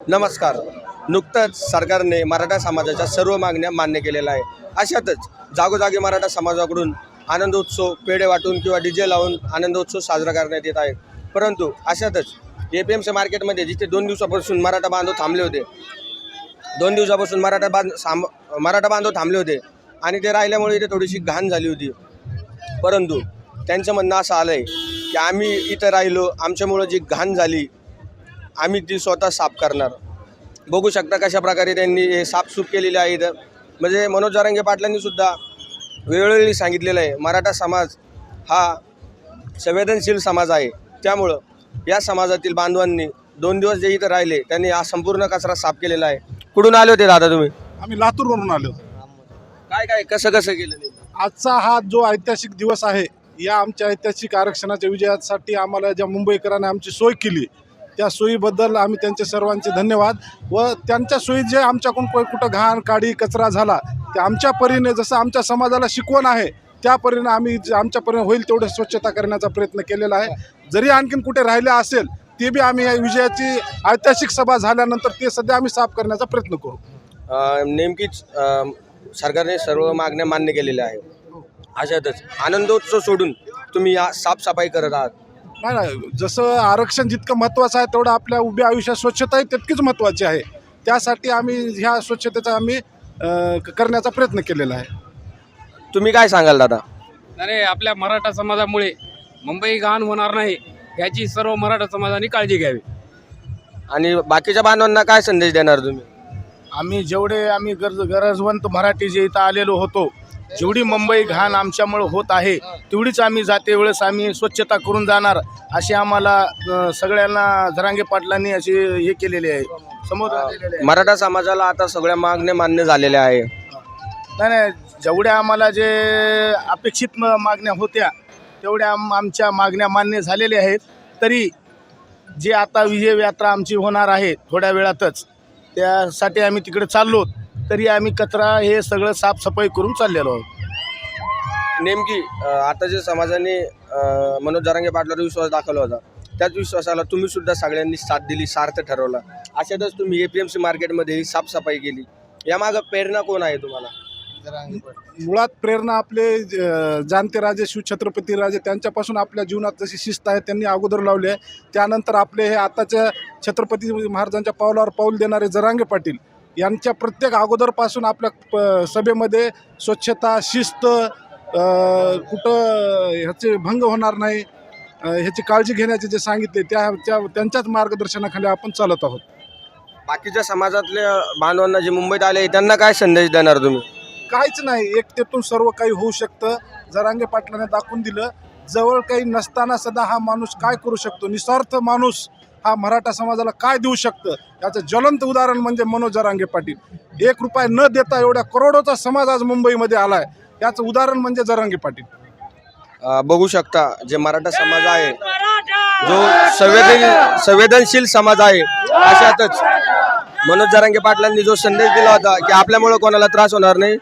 नमस्कार. नुकतंच सरकारने मराठा समाजाच्या सर्व मागण्या मान्य केलेल्या आहे अशातच जागोजागी मराठा समाजाकडून आनंदोत्सव पेढे वाटून किंवा डी जे लावून आनंदोत्सव साजरा करण्यात येत आहे परंतु अशातच ए पी एम सी मार्केटमध्ये जिथे दोन दिवसापासून मराठा बांधव थांबले होते दोन दिवसापासून मराठा बांध साम मराठा बांधव थांबले होते आणि ते राहिल्यामुळे इथे थोडीशी घाण झाली होती. परंतु त्यांचं म्हणणं असं आलं आहे की आम्ही इथं राहिलो आमच्यामुळं जी घाण झाली आम्ही ती स्वतः साफ करणार. बघू शकता कशा प्रकारे त्यांनी हे साफसूफ केलेले आहे इथं. म्हणजे मनोज जारंगे पाटलांनी सुद्धा वेळोवेळी सांगितलेलं आहे मराठा समाज हा संवेदनशील समाज आहे. त्यामुळं या समाजातील बांधवांनी दोन दिवस जे इथं राहिले त्यांनी हा संपूर्ण कचरा साफ केलेला आहे. कुठून आले होते दादा तुम्ही? आम्ही लातूरवरून आलो काय काय कसं कसं केलं नाही आजचा हा जो ऐतिहासिक दिवस आहे या आमच्या ऐतिहासिक आरक्षणाच्या विजयासाठी आम्हाला ज्या मुंबईकरांनी आमची सोय केली त्या सोयीबद्दल आम्ही त्यांचे सर्वांचे धन्यवाद व त्यांच्या सोयीत जे आमच्याकडून कोण कुठं घाण काडी कचरा झाला ते आमच्या परीने जसं आमच्या समाजाला शिकवण आहे त्या परीने आम्ही आमच्या परीने होईल तेवढं स्वच्छता करण्याचा प्रयत्न केलेला आहे. जरी आणखीन कुठे राहिले असेल ते बी आम्ही या विजयाची ऐतिहासिक सभा झाल्यानंतर ते सध्या आम्ही साफ करण्याचा प्रयत्न करू. नेमकीच सरकारने सर्व मागण्या मान्य केलेल्या आहे अशातच आनंदोत्सव सोडून तुम्ही या साफसफाई करत आहात. नाही नाही जसं आरक्षण जितकं महत्त्वाचं आहे तेवढं आपल्या उभ्या आयुष्यात स्वच्छताही तितकीच महत्त्वाची आहे. त्यासाठी आम्ही ह्या स्वच्छतेचा आम्ही करण्याचा प्रयत्न केलेला आहे. तुम्ही काय सांगाल दादा? अरे आपल्या मराठा समाजामुळे मुंबई घाण होणार नाही याची सर्व मराठा समाजाने काळजी घ्यावी. आणि बाकीच्या बांधवांना काय संदेश देणार तुम्ही? आम्ही जेवढे आम्ही गरज गरजवंत मराठी जे इथं आलेलो होतो जेवढी मुंबई घाण आमच्यामुळं होत आहे तेवढीच आम्ही जाते वेळेस आम्ही स्वच्छता करून जाणार अशी आम्हाला अ, सगळ्यांना जरांगे पाटलांनी अशी हे केलेले आहे आहे. मराठा समाजाला आता सगळ्या मागण्या मान्य झालेल्या आहे. नाही नाही जेवढ्या आम्हाला जे अपेक्षित म- मागण्या होत्या तेवढ्या आम आमच्या मागण्या मान्य झालेल्या आहेत तरी जे आता विजय यात्रा आमची होणार आहे थोड्या वेळातच त्यासाठी आम्ही तिकडे चाललो तरी आम्ही कचरा हे सगळं साफसफाई करून चाललेलो आहोत. नेमकी आता जे समाजाने मनोज जरांगे पाटलावर विश्वास दाखवला होता त्याच विश्वासाला तुम्ही सुद्धा सगळ्यांनी साथ दिली सार्थ ठरवला. अशातच तुम्ही ए पी एम सी मार्केटमध्ये ही साफसफाई केली. यामागं प्रेरणा कोण आहे तुम्हाला? मुळात प्रेरणा आपले जाणते राजे शिवछत्रपती राजे त्यांच्यापासून आपल्या जीवनात जशी शिस्त आहे त्यांनी अगोदर लावली आहे. त्यानंतर आपले हे आताच्या छत्रपती महाराजांच्या पावलावर पाऊल देणारे जरांगे पाटील यांच्या प्रत्येक अगोदरपासून आपल्या प- सभेमध्ये स्वच्छता शिस्त कुठं ह्याचे भंग होणार नाही ह्याची काळजी घेण्याचे जे सांगितले त्या त्या त्यांच्याच मार्गदर्शनाखाली आपण चालत आहोत. बाकीच्या समाजातल्या बांधवांना जे मुंबईत आले त्यांना काय संदेश देणार तुम्ही? काहीच नाही. एकतेतून सर्व काही होऊ शकतं. जरांगे पाटलाने दाखवून दिलं जवळ काही नसताना सदा हा माणूस काय करू शकतो? निस्वार्थ माणूस हा मराठा समाजाला काय देऊ शकतं? याचं ज्वलंत उदाहरण म्हणजे मनोज जरांगे पाटील. एक रुपया न देता एवढ्या करोडोचा समाज आज मुंबईमध्ये आलाय. याचं उदाहरण म्हणजे जरांगे पाटील. अ, बघू शकता जे मराठा समाज आहे जो संवेदन संवेदनशील समाज आहे अशातच मनोज जरांगे पाटलांनी जो संदेश दिला होता की आपल्यामुळे कोणाला त्रास होणार नाही